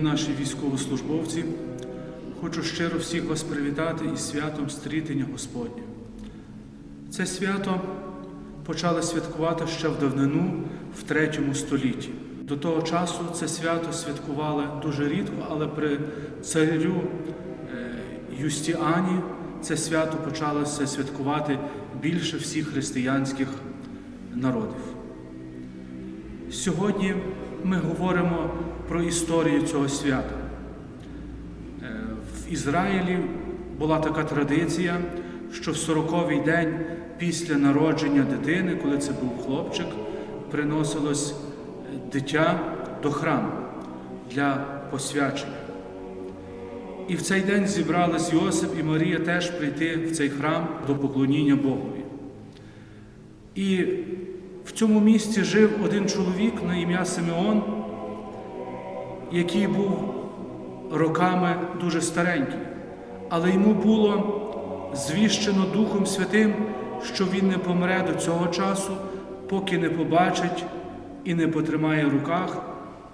наші військовослужбовці, хочу щиро всіх вас привітати із святом стрітення Господнє. Це свято почали святкувати ще в давнину в третьому столітті. До того часу це свято святкували дуже рідко, але при царю е, Юстіані це свято почалося святкувати більше всіх християнських народів. Сьогодні ми говоримо про історію цього свята. Е, В Ізраїлі була така традиція, що в 40-й день після народження дитини, коли це був хлопчик, приносилось е, дитя до храму для посвячення. І в цей день зібрались Йосип і Марія теж прийти в цей храм до поклоніння Богові. І цьому місці жив один чоловік на ім'я Симеон, який був роками дуже старенький, але йому було звіщено Духом Святим, що він не помре до цього часу, поки не побачить і не потримає в руках,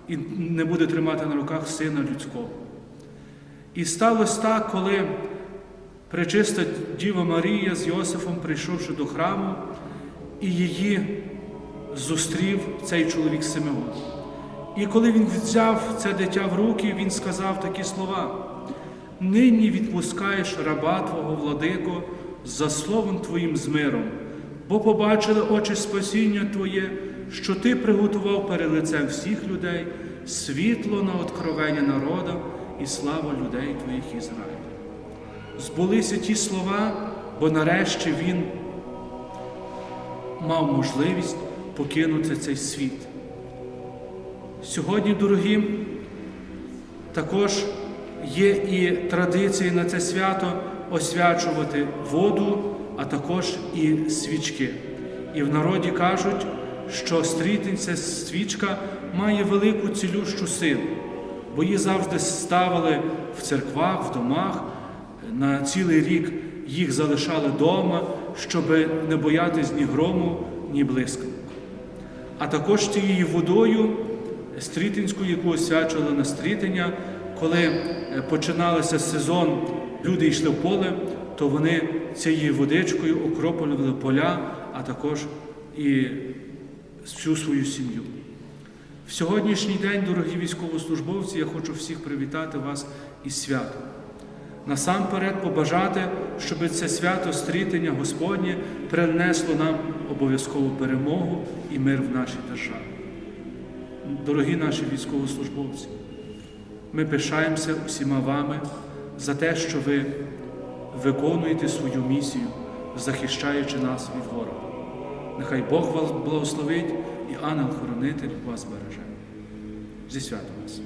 і не буде тримати на руках Сина Людського. І сталося так, коли пречиста Діва Марія з Йосифом, прийшовши до храму, і її зустрів цей чоловік Симеон. І коли він взяв це дитя в руки, він сказав такі слова: нині відпускаєш раба Твого владико за словом Твоїм з миром, бо побачили очі спасіння Твоє, що Ти приготував перед лицем всіх людей світло на откровення народа і слава людей Твоїх Ізраїля. Збулися ті слова, бо нарешті він мав можливість покинути цей світ. Сьогодні, дорогі, також є і традиції на це свято освячувати воду, а також і свічки. І в народі кажуть, що стрітинця свічка має велику цілющу силу, бо її завжди ставили в церквах, в домах, на цілий рік їх залишали вдома, щоб не боятись ні грому, ні блискавок. А також цією водою стрітинською, яку освячували на стрітення, коли е, починалося сезон, люди йшли в поле, то вони цією водичкою окроплювали поля, а також і всю свою сім'ю. В сьогоднішній день, дорогі військовослужбовці, я хочу всіх привітати вас із святом. Насамперед побажати, щоб це свято стрітення Господнє принесло нам обов'язкову перемогу і мир в нашій державі. Дорогі наші військовослужбовці, ми пишаємося усіма вами за те, що ви виконуєте свою місію, захищаючи нас від ворога. Нехай Бог вас благословить і ангел-хоронитель вас береже. Зі святом вас!